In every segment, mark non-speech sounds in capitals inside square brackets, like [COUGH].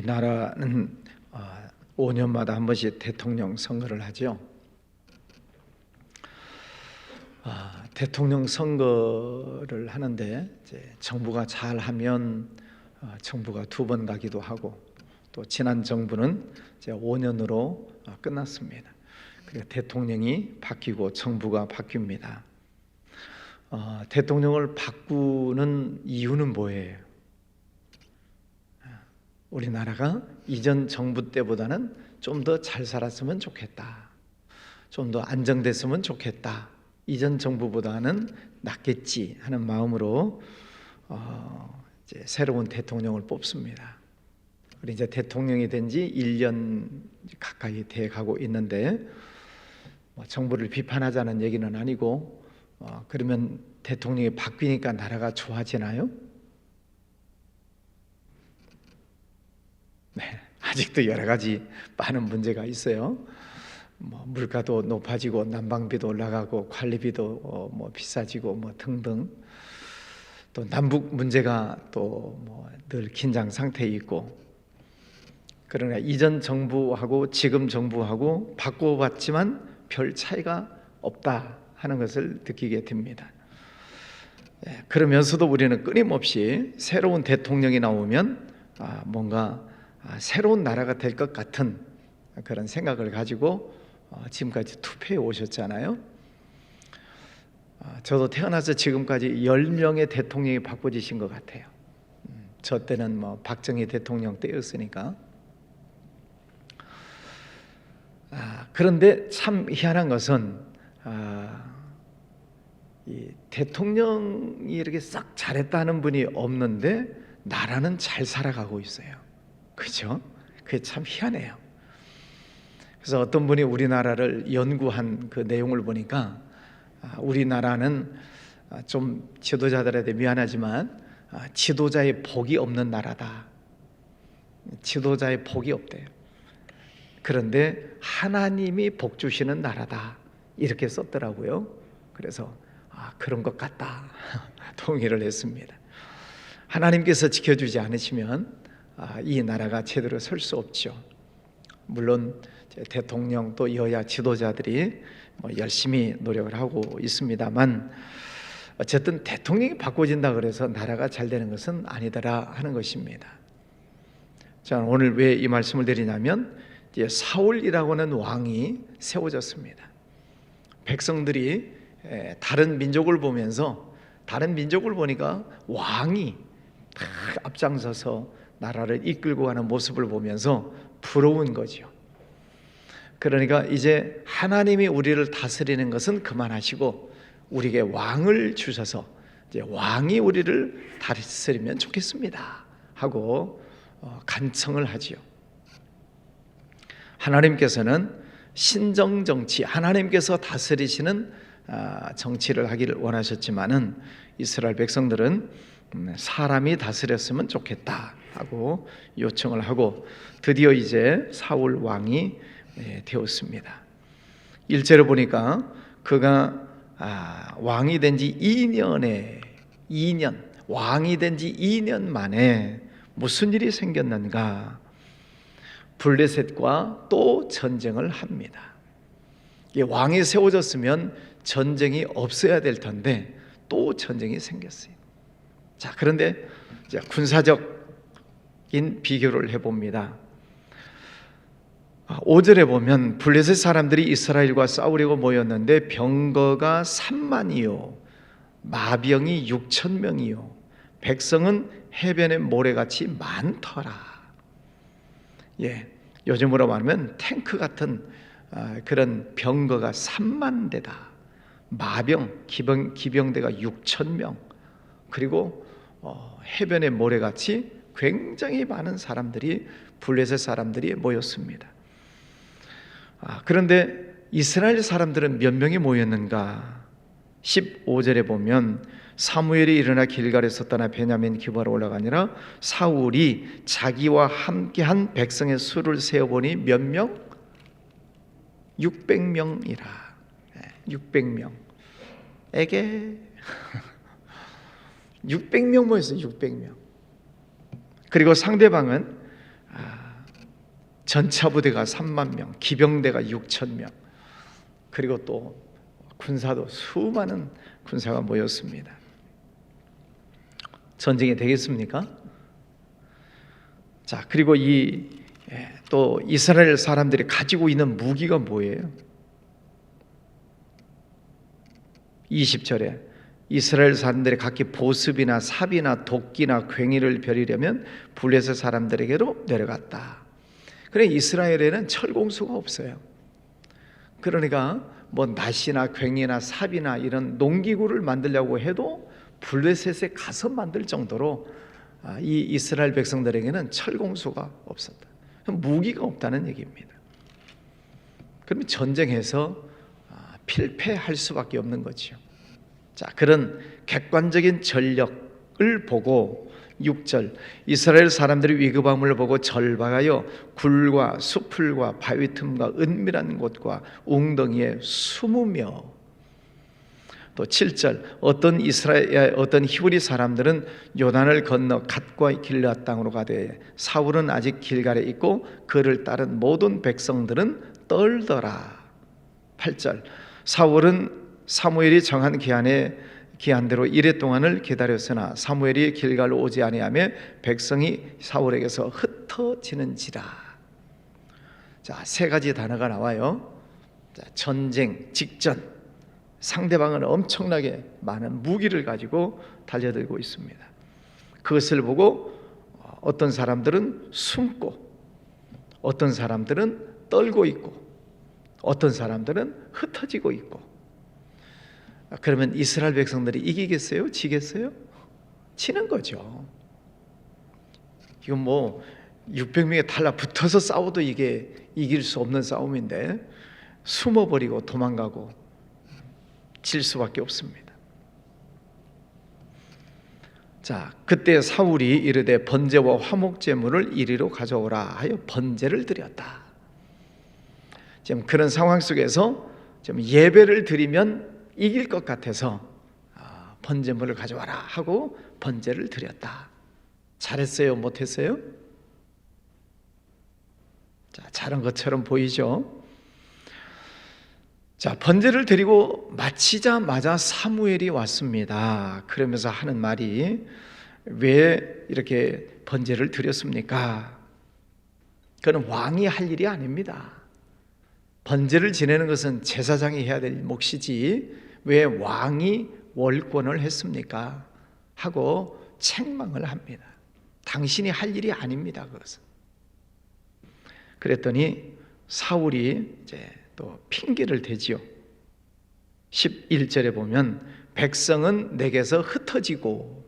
우리 나라는 5년마다 한 번씩 대통령 선거를 하죠. 아, 대통령 선거를 하는데 정부가 잘하면 어, 정부가 두 번 가기도 하고 또 지난 정부는 이제 5년으로 어, 끝났습니다. 그리고 대통령이 바뀌고 정부가 바뀝니다. 어, 대통령을 바꾸는 이유는 뭐예요? 우리나라가 이전 정부 때보다는 좀 더 잘 살았으면 좋겠다. 좀 더 안정됐으면 좋겠다. 이전 정부보다는 낫겠지 하는 마음으로 어, 이제 새로운 대통령을 뽑습니다. 우리 이제 대통령이 된 지 1년 가까이 돼 가고 있는데 뭐 정부를 비판하자는 얘기는 아니고 어, 그러면 대통령이 바뀌니까 나라가 좋아지나요? 네, 아직도 여러 가지 많은 문제가 있어요. 뭐 물가도 높아지고 난방비도 올라가고 관리비도 어, 뭐 비싸지고 뭐 등등 또 남북 문제가 또 뭐 늘 긴장 상태에 있고 그러나 이전 정부하고 지금 정부하고 바꿔봤지만 별 차이가 없다 하는 것을 느끼게 됩니다. 예, 그러면서도 우리는 끊임없이 새로운 대통령이 나오면 아, 뭔가 아, 새로운 나라가 될 것 같은 그런 생각을 가지고 어, 지금까지 투표해 오셨잖아요. 아, 저도 태어나서 지금까지 10명의 대통령이 바꿔지신 것 같아요. 음, 저 때는 뭐 박정희 대통령 때였으니까. 아, 그런데 참 희한한 것은 아, 이 대통령이 이렇게 싹 잘했다는 분이 없는데 나라는 잘 살아가고 있어요. 그죠? 그게 참 희한해요. 그래서 어떤 분이 우리나라를 연구한 그 내용을 보니까 아, 우리나라는 아, 좀 지도자들한테 미안하지만 아, 지도자의 복이 없는 나라다. 지도자의 복이 없대요. 그런데 하나님이 복 주시는 나라다. 이렇게 썼더라고요. 그래서 아, 그런 것 같다. [LAUGHS] 동의를 했습니다. 하나님께서 지켜주지 않으시면 아, 이 나라가 제대로 설 수 없죠. 물론 대통령 또 여야 지도자들이 뭐 열심히 노력을 하고 있습니다만 어쨌든 대통령이 바꿔진다 그래서 나라가 잘 되는 것은 아니더라 하는 것입니다. 자 오늘 왜 이 말씀을 드리냐면 사울이라고 하는 왕이 세워졌습니다. 백성들이 다른 민족을 보면서 다른 민족을 보니까 왕이 다 앞장서서 나라를 이끌고 가는 모습을 보면서 부러운 거죠. 그러니까 이제 하나님이 우리를 다스리는 것은 그만하시고 우리에게 왕을 주셔서 이제 왕이 우리를 다스리면 좋겠습니다. 하고 어, 간청을 하지요. 하나님께서는 신정 정치, 하나님께서 다스리시는 아, 정치를 하기를 원하셨지만은 이스라엘 백성들은 음, 사람이 다스렸으면 좋겠다 하고 요청을 하고 드디어 이제 사울 왕이 예, 되었습니다. 일제로 보니까 그가 아, 왕이 된 지 2년에 2년 왕이 된 지 2년 만에 무슨 일이 생겼는가? 블레셋과 또 전쟁을 합니다. 왕이 세워졌으면 전쟁이 없어야 될 텐데 또 전쟁이 생겼어요. 자, 그런데 군사적인 비교를 해봅니다. 5절에 보면 블레셋 사람들이 이스라엘과 싸우려고 모였는데 병거가 3만이요 마병이 6천 명이요 백성은 해변의 모래같이 많더라. 예, 요즘으로 말하면 탱크 같은 아, 그런 병거가 3만 대다. 마병 기병 기병대가 6천 명 그리고 어, 해변의 모래같이 굉장히 많은 사람들이 블레셋 사람들이 모였습니다. 아, 그런데 이스라엘 사람들은 몇 명이 모였는가? 15절에 보면 사무엘이 일어나 길갈에서 떠나 베냐민 기바로 올라가니라 사울이 자기와 함께한 백성의 수를 세어보니 몇 명? 600명이라. 600명. 에게 600명 모였어요. 600명. 그리고 상대방은 아, 전차 부대가 3만 명, 기병대가 6천 명, 그리고 또 군사도 수많은 군사가 모였습니다. 전쟁이 되겠습니까? 자, 그리고 이 또 이스라엘 사람들이 가지고 있는 무기가 뭐예요? 20절에 이스라엘 사람들이 각기 보습이나 삽이나 도끼나 괭이를 벼리려면 블레셋 사람들에게로 내려갔다. 그래 이스라엘에는 철공수가 없어요. 그러니까 뭐 낫이나 괭이나 삽이나 이런 농기구를 만들려고 해도 블레셋에 가서 만들 정도로 아, 이 이스라엘 백성들에게는 철공수가 없었다. 무기가 없다는 얘기입니다. 그러면 전쟁에서 아, 필패할 수밖에 없는 거지요. 자, 그런 객관적인 전력을 보고 6절 이스라엘 사람들이 위급함을 보고 절박하여 굴과 수풀과 바위 틈과 은밀한 곳과 웅덩이에 숨으며 또 7절 어떤 이스라엘 어떤 히브리 사람들은 요단을 건너 갓과 길앗 땅으로 가되 사울은 아직 길갈에 있고 그를 따른 모든 백성들은 떨더라. 8절 사울은 사무엘이 정한 기한에 기한대로 이래 동안을 기다렸으나 사무엘이 길갈로 오지 아니하며 백성이 사울에게서 흩어지는지라. 자, 세 가지 단어가 나와요. 자, 전쟁 직전 상대방은 엄청나게 많은 무기를 가지고 달려들고 있습니다. 그것을 보고 어떤 사람들은 숨고 어떤 사람들은 떨고 있고 어떤 사람들은 흩어지고 있고 그러면 이스라엘 백성들이 이기겠어요? 지겠어요? 치는 거죠. 이건 뭐 600명이 달라붙어서 싸워도 이게 이길 수 없는 싸움인데 숨어버리고 도망가고 질 수밖에 없습니다. 자, 그때 사울이 이르되 번제와 화목 제물을 이리로 가져오라 하여 번제를 드렸다. 지금 그런 상황 속에서 지금 예배를 드리면 이길 것 같아서 아, 번제물을 가져와라 하고 번제를 드렸다. 잘했어요? 못했어요? 자, 잘한 것처럼 보이죠? 자, 번제를 드리고 마치자마자 사무엘이 왔습니다. 그러면서 하는 말이 왜 이렇게 번제를 드렸습니까? 그는 왕이 할 일이 아닙니다. 번제를 지내는 것은 제사장이 해야 될 몫이지 왜 왕이 월권을 했습니까? 하고 책망을 합니다. 당신이 할 일이 아닙니다. 그것은. 그랬더니 사울이 이제 또 핑계를 대지요. 11절에 보면 백성은 내게서 흩어지고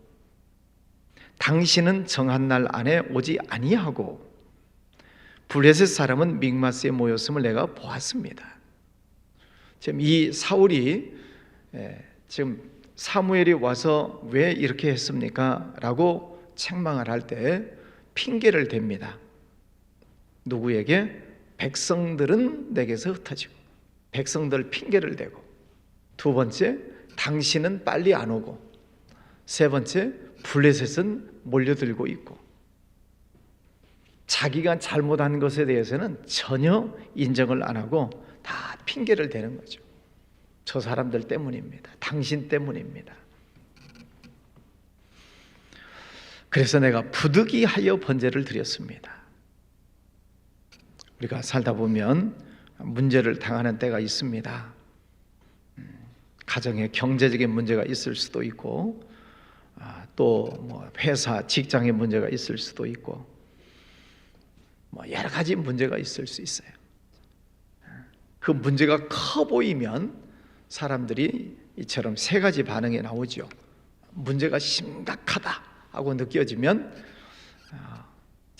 당신은 정한 날 안에 오지 아니하고 블레셋 사람은 믹마스에 모였음을 내가 보았습니다. 지금 이 사울이 예, 지금 사무엘이 와서 왜 이렇게 했습니까? 라고 책망을 할 때 핑계를 댑니다. 누구에게? 백성들은 내게서 흩어지고 백성들 핑계를 대고 두 번째 당신은 빨리 안 오고 세 번째 블레셋은 몰려들고 있고 자기가 잘못한 것에 대해서는 전혀 인정을 안 하고 다 핑계를 대는 거죠. 저 사람들 때문입니다. 당신 때문입니다. 그래서 내가 부득이하여 번제를 드렸습니다. 우리가 살다 보면 문제를 당하는 때가 있습니다. 가정에 경제적인 문제가 있을 수도 있고, 아, 또뭐 회사, 직장의 문제가 있을 수도 있고, 뭐 여러 가지 문제가 있을 수 있어요. 그 문제가 커 보이면 사람들이 이처럼 세 가지 반응이 나오죠. 문제가 심각하다 하고 느껴지면 아,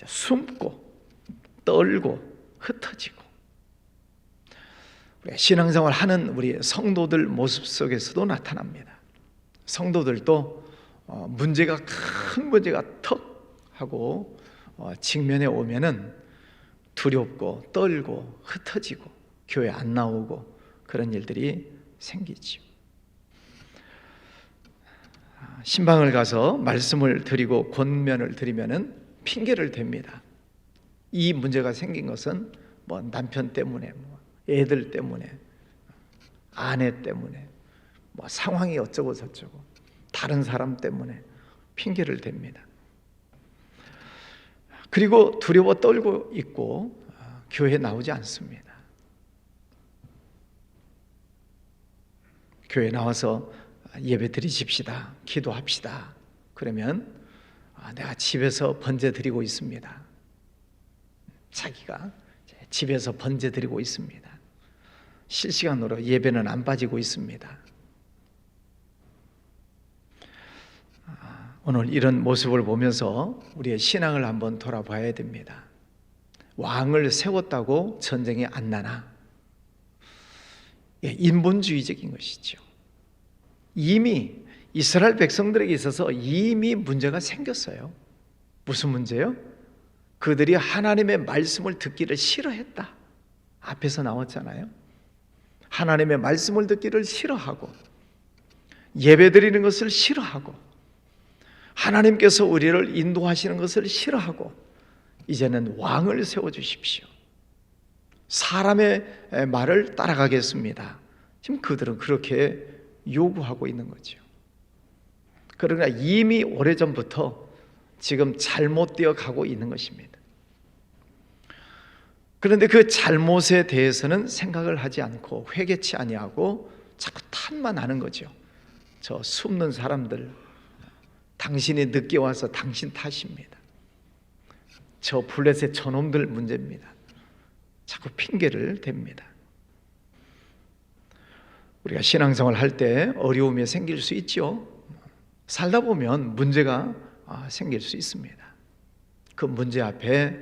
숨고 떨고 흩어지고 신앙생활 하는 우리 성도들 모습 속에서도 나타납니다. 성도들도 어, 문제가 큰 문제가 턱 하고 어, 직면에 오면은 두렵고 떨고 흩어지고 교회 안 나오고 그런 일들이 생기죠. 신방을 가서 말씀을 드리고 권면을 드리면은 핑계를 댑니다. 이 문제가 생긴 것은 뭐 남편 때문에, 뭐 애들 때문에, 아내 때문에, 뭐 상황이 어쩌고 저쩌고, 다른 사람 때문에 핑계를 댑니다. 그리고 두려워 떨고 있고 어, 교회 나오지 않습니다. 교회 나와서 예배 드리십시다. 기도합시다. 그러면 아, 내가 집에서 번제 드리고 있습니다. 자기가 집에서 번제 드리고 있습니다. 실시간으로 예배는 안 빠지고 있습니다. 아, 오늘 이런 모습을 보면서 우리의 신앙을 한번 돌아봐야 됩니다. 왕을 세웠다고 전쟁이 안 나나? 예, 인본주의적인 것이죠. 이미 이스라엘 백성들에게 있어서 이미 문제가 생겼어요. 무슨 문제요? 그들이 하나님의 말씀을 듣기를 싫어했다. 앞에서 나왔잖아요. 하나님의 말씀을 듣기를 싫어하고 예배 드리는 것을 싫어하고 하나님께서 우리를 인도하시는 것을 싫어하고 이제는 왕을 세워 주십시오. 사람의 말을 따라가겠습니다. 지금 그들은 그렇게 요구하고 있는 거죠. 그러나 이미 오래전부터 지금 잘못되어 가고 있는 것입니다. 그런데 그 잘못에 대해서는 생각을 하지 않고 회개치 아니하고 자꾸 탓만 하는 거죠. 저 숨는 사람들 당신이 늦게 와서 당신 탓입니다. 저 블레셋 저놈들 문제입니다. 자꾸 핑계를 댑니다. 우리가 신앙생활 할 때 어려움이 생길 수 있죠. 살다 보면 문제가 아, 생길 수 있습니다. 그 문제 앞에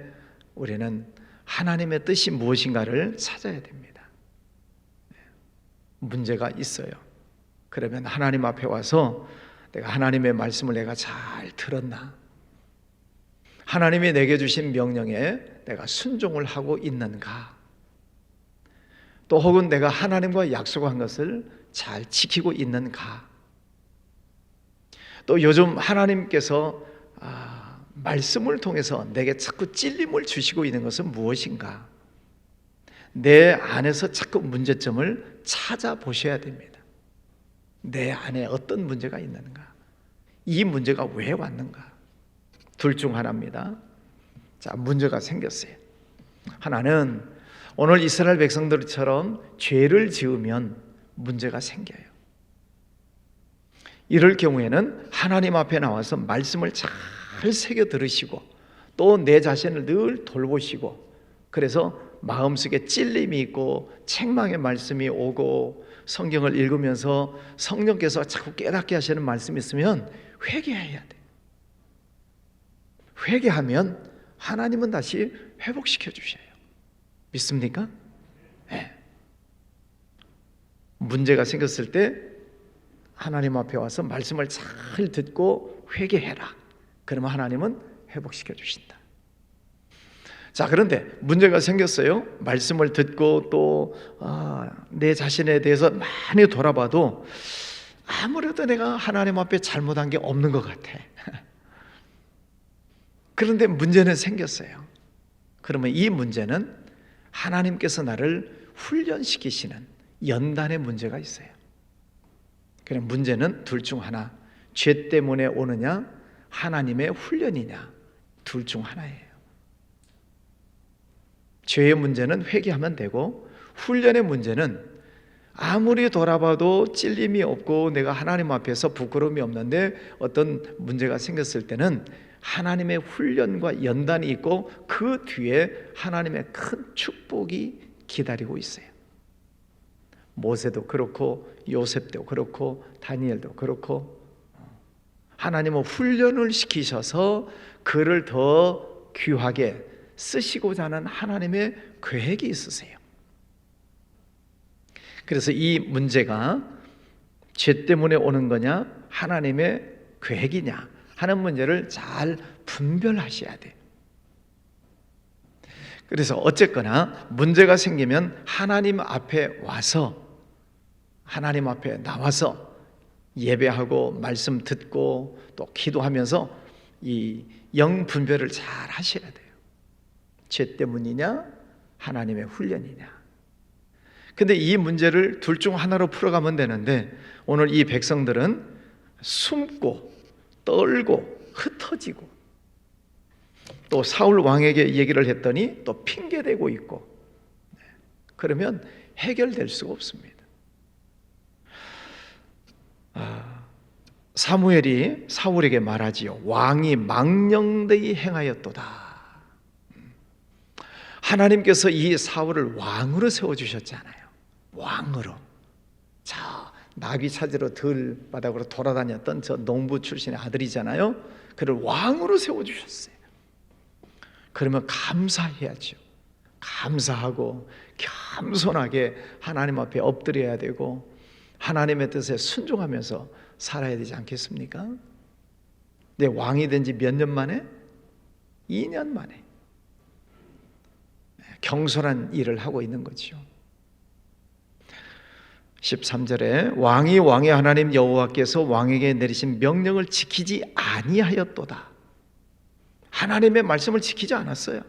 우리는 하나님의 뜻이 무엇인가를 찾아야 됩니다. 문제가 있어요. 그러면 하나님 앞에 와서 내가 하나님의 말씀을 내가 잘 들었나? 하나님이 내게 주신 명령에 내가 순종을 하고 있는가? 또 혹은 내가 하나님과 약속한 것을 잘 지키고 있는가? 또 요즘 하나님께서 아, 말씀을 통해서 내게 자꾸 찔림을 주시고 있는 것은 무엇인가? 내 안에서 자꾸 문제점을 찾아보셔야 됩니다. 내 안에 어떤 문제가 있는가? 이 문제가 왜 왔는가? 둘 중 하나입니다. 자, 문제가 생겼어요. 하나는 오늘 이스라엘 백성들처럼 죄를 지으면 문제가 생겨요. 이럴 경우에는 하나님 앞에 나와서 말씀을 잘 새겨 들으시고 또 내 자신을 늘 돌보시고 그래서 마음속에 찔림이 있고 책망의 말씀이 오고 성경을 읽으면서 성령께서 자꾸 깨닫게 하시는 말씀이 있으면 회개해야 돼. 회개하면 하나님은 다시 회복시켜 주셔요. 믿습니까? 네. 문제가 생겼을 때 하나님 앞에 와서 말씀을 잘 듣고 회개해라. 그러면 하나님은 회복시켜 주신다. 자, 그런데 문제가 생겼어요. 말씀을 듣고 또내 아, 자신에 대해서 많이 돌아봐도 아무래도 내가 하나님 앞에 잘못한 게 없는 것 같아. 그런데 문제는 생겼어요. 그러면 이 문제는 하나님께서 나를 훈련시키시는 연단의 문제가 있어요. 그럼 문제는 둘 중 하나. 죄 때문에 오느냐, 하나님의 훈련이냐. 둘 중 하나예요. 죄의 문제는 회개하면 되고, 훈련의 문제는 아무리 돌아봐도 찔림이 없고 내가 하나님 앞에서 부끄러움이 없는데 어떤 문제가 생겼을 때는 하나님의 훈련과 연단이 있고 그 뒤에 하나님의 큰 축복이 기다리고 있어요. 모세도 그렇고 요셉도 그렇고 다니엘도 그렇고 하나님은 훈련을 시키셔서 그를 더 귀하게 쓰시고자 하는 하나님의 계획이 있으세요. 그래서 이 문제가 죄 때문에 오는 거냐 하나님의 계획이냐 하는 문제를 잘 분별하셔야 돼. 그래서 어쨌거나 문제가 생기면 하나님 앞에 와서 하나님 앞에 나와서 예배하고 말씀 듣고 또 기도하면서 이 영 분별을 잘 하셔야 돼요. 죄 때문이냐? 하나님의 훈련이냐? 근데 이 문제를 둘 중 하나로 풀어가면 되는데 오늘 이 백성들은 숨고 떨고 흩어지고 또 사울 왕에게 얘기를 했더니 또 핑계대고 있고 네. 그러면 해결될 수가 없습니다. 아, 사무엘이 사울에게 말하지요. 왕이 망령되이 행하였도다. 하나님께서 이 사울을 왕으로 세워 주셨잖아요. 왕으로. 자, 나귀 찾으러 들바닥으로 돌아다녔던 저 농부 출신의 아들이잖아요. 그를 왕으로 세워 주셨어요. 그러면 감사해야죠. 감사하고 겸손하게 하나님 앞에 엎드려야 되고 하나님의 뜻에 순종하면서 살아야 되지 않겠습니까? 내 왕이 된 지 몇 년 만에? 2년 만에 경솔한 일을 하고 있는 거죠. 13절에 왕이 왕의 하나님 여호와께서 왕에게 내리신 명령을 지키지 아니하였도다. 하나님의 말씀을 지키지 않았어요.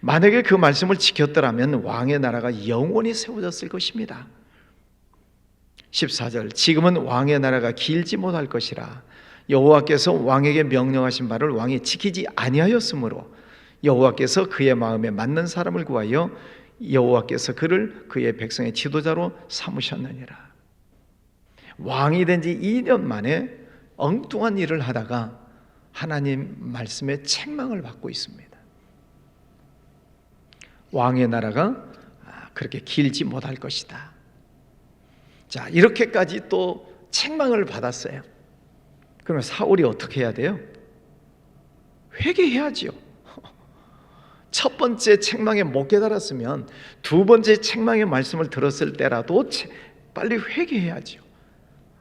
만약에 그 말씀을 지켰더라면 왕의 나라가 영원히 세워졌을 것입니다. 14절 지금은 왕의 나라가 길지 못할 것이라 여호와께서 왕에게 명령하신 바를 왕이 지키지 아니하였으므로 여호와께서 그의 마음에 맞는 사람을 구하여 여호와께서 그를 그의 백성의 지도자로 삼으셨느니라. 왕이 된 지 2년 만에 엉뚱한 일을 하다가 하나님 말씀에 책망을 받고 있습니다. 왕의 나라가 그렇게 길지 못할 것이다. 자, 이렇게까지 또 책망을 받았어요. 그러면 사울이 어떻게 해야 돼요? 회개해야지요. 첫 번째 책망에 못 깨달았으면 두 번째 책망의 말씀을 들었을 때라도 빨리 회개해야죠.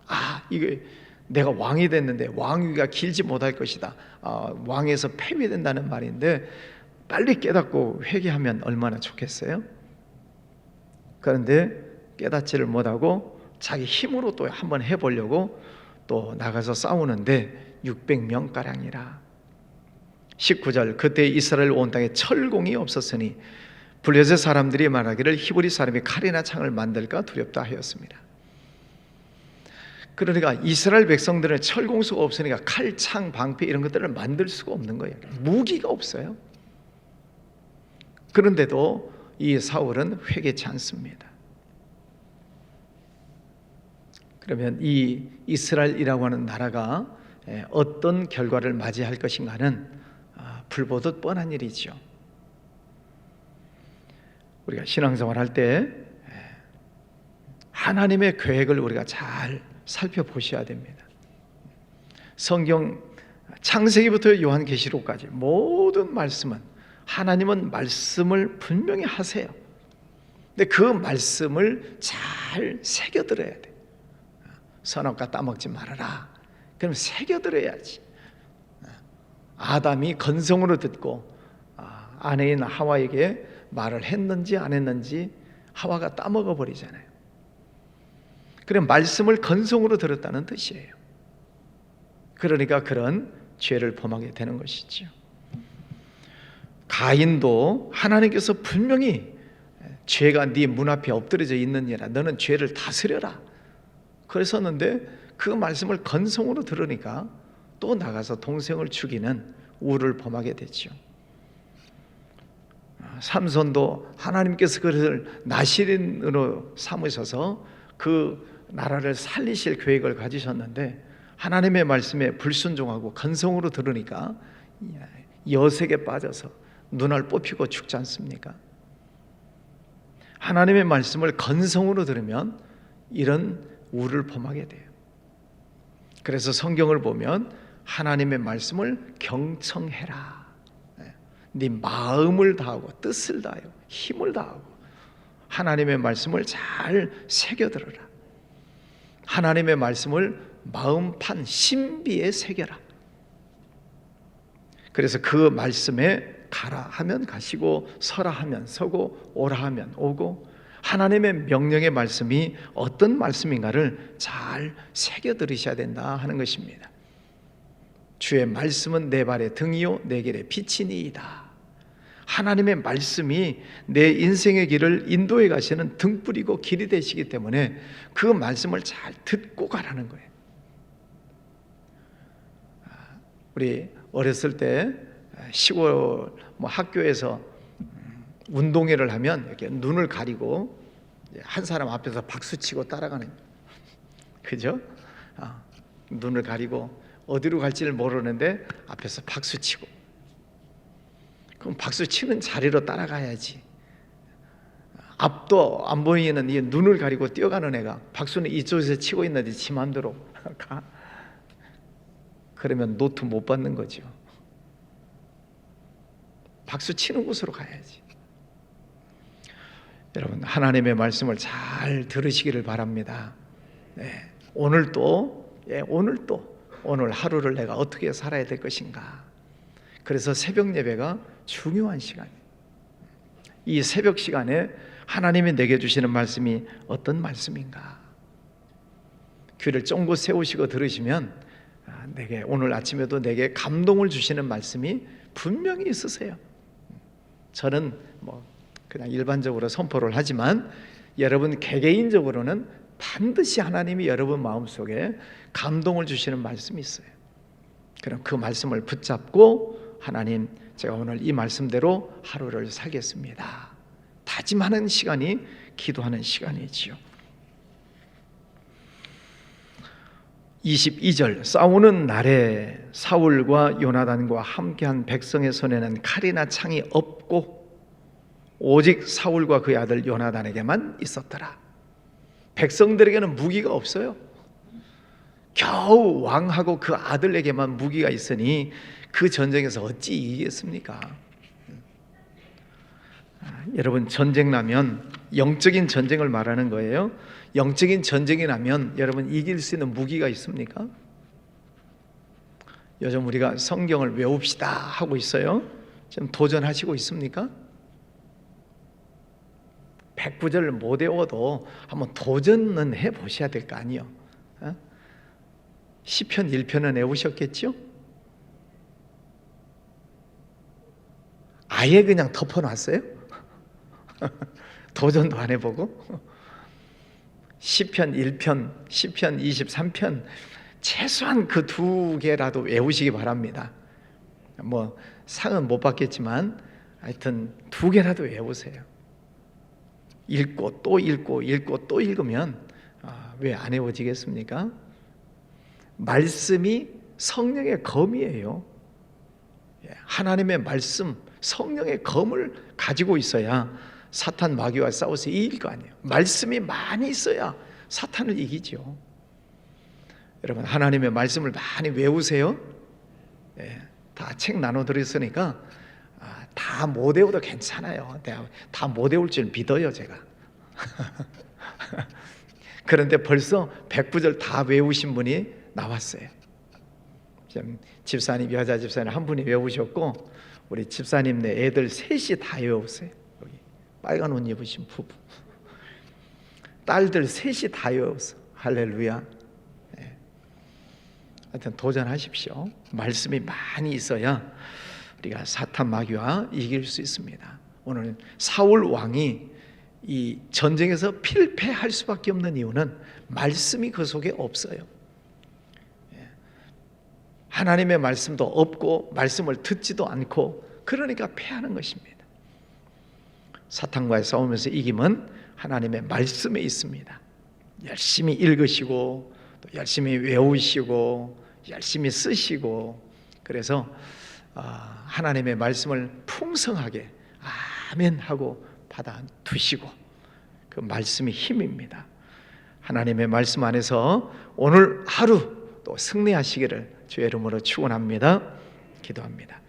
아, 이게 내가 왕이 됐는데 왕위가 길지 못할 것이다. 아, 왕에서 폐위된다는 말인데 빨리 깨닫고 회개하면 얼마나 좋겠어요? 그런데 깨닫지를 못하고 자기 힘으로 또 한번 해보려고 또 나가서 싸우는데 600명 가량이라. 19절 그때 이스라엘 온 땅에 철공이 없었으니 블레셋 사람들이 말하기를 히브리 사람이 칼이나 창을 만들까 두렵다 하였습니다. 그러니까 이스라엘 백성들은 철공수가 없으니까 칼, 창, 방패 이런 것들을 만들 수가 없는 거예요. 무기가 없어요. 그런데도 이 사울은 회개치 않습니다. 그러면 이 이스라엘이라고 하는 나라가 어떤 결과를 맞이할 것인가는 불 보듯 뻔한 일이죠. 우리가 신앙생활 할 때 하나님의 계획을 우리가 잘 살펴보셔야 됩니다. 성경 창세기부터 요한계시록까지 모든 말씀은 하나님은 말씀을 분명히 하세요. 근데 그 말씀을 잘 새겨들어야 돼. 선악과 따먹지 말아라. 그럼 새겨들어야지. 아담이 건성으로 듣고 아, 아내인 하와에게 말을 했는지 안 했는지 하와가 따먹어 버리잖아요. 그럼 말씀을 건성으로 들었다는 뜻이에요. 그러니까 그런 죄를 범하게 되는 것이죠. 가인도 하나님께서 분명히 죄가 네 문 앞에 엎드려져 있느니라 너는 죄를 다스려라. 그랬었는데 그 말씀을 건성으로 들으니까 또 나가서 동생을 죽이는 우를 범하게 되죠. 삼손도 하나님께서 그를 나시린으로 삼으셔서 그 나라를 살리실 계획을 가지셨는데 하나님의 말씀에 불순종하고 건성으로 들으니까 여색에 빠져서 눈알 뽑히고 죽지 않습니까? 하나님의 말씀을 건성으로 들으면 이런 우를 범하게 돼요. 그래서 성경을 보면 하나님의 말씀을 경청해라. 네 마음을 다하고 뜻을 다하여 힘을 다하고 하나님의 말씀을 잘 새겨 들어라. 하나님의 말씀을 마음판 신비에 새겨라. 그래서 그 말씀에 가라 하면 가시고 서라 하면 서고 오라 하면 오고 하나님의 명령의 말씀이 어떤 말씀인가를 잘 새겨 들으셔야 된다 하는 것입니다. 주의 말씀은 내 발의 등이요 내 길의 빛이니이다. 하나님의 말씀이 내 인생의 길을 인도해 가시는 등불이고 길이 되시기 때문에 그 말씀을 잘 듣고 가라는 거예요. 아, 우리 어렸을 때 시골 뭐 학교에서 운동회를 하면 이렇게 눈을 가리고 한 사람 앞에서 박수 치고 따라가는 그죠? 아, 눈을 가리고 어디로 갈지를 모르는데 앞에서 박수 치고 그럼 박수 치는 자리로 따라가야지. 앞도 안 보이는 이 눈을 가리고 뛰어가는 애가 박수는 이쪽에서 치고 있는데 지 맘대로 [LAUGHS] 가. 그러면 노트 못 받는 거죠. 박수 치는 곳으로 가야지. 여러분 하나님의 말씀을 잘 들으시기를 바랍니다. 네, 오늘 또 예, 오늘 또 오늘 하루를 내가 어떻게 살아야 될 것인가. 그래서 새벽 예배가 중요한 시간이에요. 이 새벽 시간에 하나님이 내게 주시는 말씀이 어떤 말씀인가? 귀를 쫑긋 세우시고 들으시면 아, 내게 오늘 아침에도 내게 감동을 주시는 말씀이 분명히 있으세요. 저는 뭐 그냥 일반적으로 선포를 하지만 여러분 개개인적으로는 반드시 하나님이 여러분 마음속에 감동을 주시는 말씀이 있어요. 그럼 그 말씀을 붙잡고 하나님 제가 오늘 이 말씀대로 하루를 살겠습니다. 다짐하는 시간이 기도하는 시간이지요. 22절 싸우는 날에 사울과 요나단과 함께한 백성의 손에는 칼이나 창이 없고 오직 사울과 그의 아들 요나단에게만 있었더라. 백성들에게는 무기가 없어요. 겨우 왕하고 그 아들에게만 무기가 있으니 그 전쟁에서 어찌 이기겠습니까? 아, 여러분 전쟁 나면 영적인 전쟁을 말하는 거예요. 영적인 전쟁이 나면 여러분 이길 수 있는 무기가 있습니까? 요즘 우리가 성경을 외웁시다 하고 있어요. 지금 도전하시고 있습니까? 백구절을 못 외워도 한번 도전은 해 보셔야 될 거 아니요. 어? 시편 1편은 외우셨겠죠? 아예 그냥 덮어 놨어요? [LAUGHS] 도전도 안 해보고 시편 1편, 시편 23편 최소한 그 두 개라도 외우시기 바랍니다. 뭐 상은 못 받겠지만 하여튼 두 개라도 외우세요. 읽고 또 읽고 읽고 또 읽으면 아, 왜안 외워지겠습니까? 말씀이 성령의 검이에요. 예, 하나님의 말씀, 성령의 검을 가지고 있어야 사탄 마귀와 싸워서 이길 거 아니에요. 말씀이 많이 있어야 사탄을 이기죠. 여러분 하나님의 말씀을 많이 외우세요. 예, 다책 나눠 드렸으니까 아, 다 못 외워도 괜찮아요. 다 못 외울 줄 믿어요 제가. [LAUGHS] 그런데 벌써 백부절 다 외우신 분이 나왔어요. 집사님 여자 집사님 한 분이 외우셨고 우리 집사님 네 애들 셋이 다 외웠어요. 여기 빨간 옷 입으신 부부. 딸들 셋이 다 외웠어. 할렐루야. 네. 하여튼 도전하십시오. 말씀이 많이 있어야 우리가 사탄 마귀와 이길 수 있습니다. 오늘 사울 왕이 이 전쟁에서 필패할 수밖에 없는 이유는 말씀이 그 속에 없어요. 하나님의 말씀도 없고 말씀을 듣지도 않고 그러니까 패하는 것입니다. 사탄과의 싸움에서 이김은 하나님의 말씀에 있습니다. 열심히 읽으시고 또 열심히 외우시고 열심히 쓰시고 그래서 아, 하나님의 말씀을 풍성하게 아멘 하고 받아 두시고 그 말씀이 힘입니다. 하나님의 말씀 안에서 오늘 하루 또 승리하시기를 주의 이름으로 축원합니다. 기도합니다.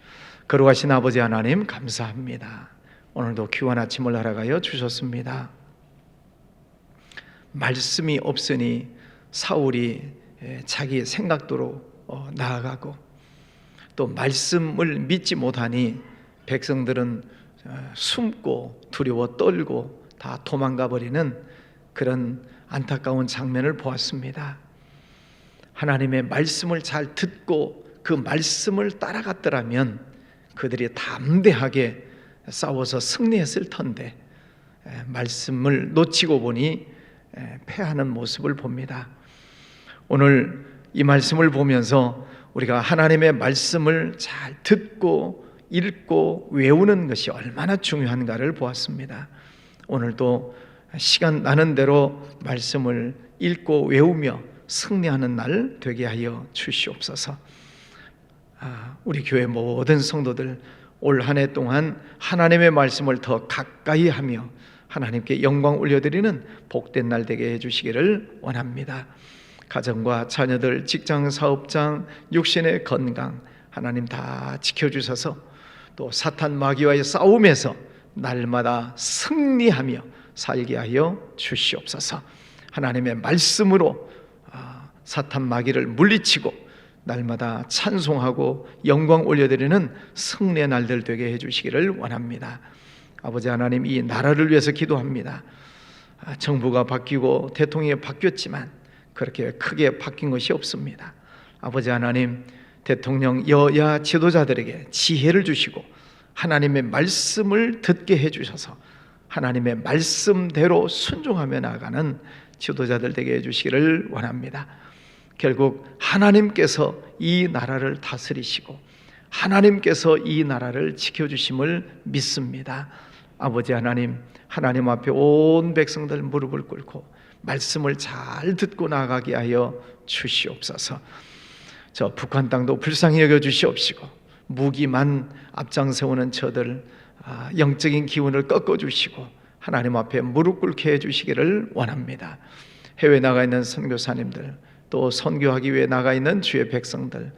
거룩하신 아버지 하나님 감사합니다. 오늘도 귀한 아침을 날아가여 주셨습니다. 말씀이 없으니 사울이 자기 생각대로 어, 나아가고 또 말씀을 믿지 못하니 백성들은 어, 숨고 두려워 떨고 다 도망가 버리는 그런 안타까운 장면을 보았습니다. 하나님의 말씀을 잘 듣고 그 말씀을 따라갔더라면 그들이 담대하게 싸워서 승리했을 텐데 에, 말씀을 놓치고 보니 에, 패하는 모습을 봅니다. 오늘 이 말씀을 보면서 우리가 하나님의 말씀을 잘 듣고 읽고 외우는 것이 얼마나 중요한가를 보았습니다. 오늘도 시간 나는 대로 말씀을 읽고 외우며 승리하는 날 되게 하여 주시옵소서. 아, 우리 교회 모든 성도들 올 한 해 동안 하나님의 말씀을 더 가까이 하며 하나님께 영광 올려드리는 복된 날 되게 해주시기를 원합니다. 가정과 자녀들, 직장, 사업장, 육신의 건강 하나님 다 지켜주셔서 또 사탄 마귀와의 싸움에서 날마다 승리하며 살게 하여 주시옵소서. 하나님의 말씀으로 아, 사탄 마귀를 물리치고 날마다 찬송하고 영광 올려드리는 승리의 날들 되게 해주시기를 원합니다. 아버지 하나님 이 나라를 위해서 기도합니다. 아, 정부가 바뀌고 대통령이 바뀌었지만 그렇게 크게 바뀐 것이 없습니다. 아버지 하나님 대통령 여야 지도자들에게 지혜를 주시고 하나님의 말씀을 듣게 해 주셔서 하나님의 말씀대로 순종하며 나가는 지도자들 되게 해 주시기를 원합니다. 결국 하나님께서 이 나라를 다스리시고 하나님께서 이 나라를 지켜 주심을 믿습니다. 아버지 하나님, 하나님 앞에 온 백성들 무릎을 꿇고 말씀을 잘 듣고 나가게 하여 주시옵소서. 저 북한 땅도 불쌍히 여겨 주시옵시고 무기만 앞장 세우는 저들 아, 영적인 기운을 꺾어 주시고 하나님 앞에 무릎 꿇게 해 주시기를 원합니다. 해외 나가 있는 선교사님들 또 선교하기 위해 나가 있는 주의 백성들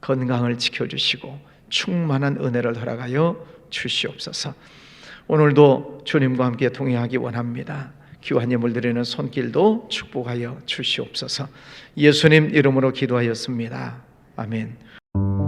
건강을 지켜 주시고 충만한 은혜를 허락하여 주시옵소서. 오늘도 주님과 함께 동행하기 원합니다. 예물 드리는 손길도 축복하여 주시옵소서. 예수님 이름으로 기도하였습니다. 아멘.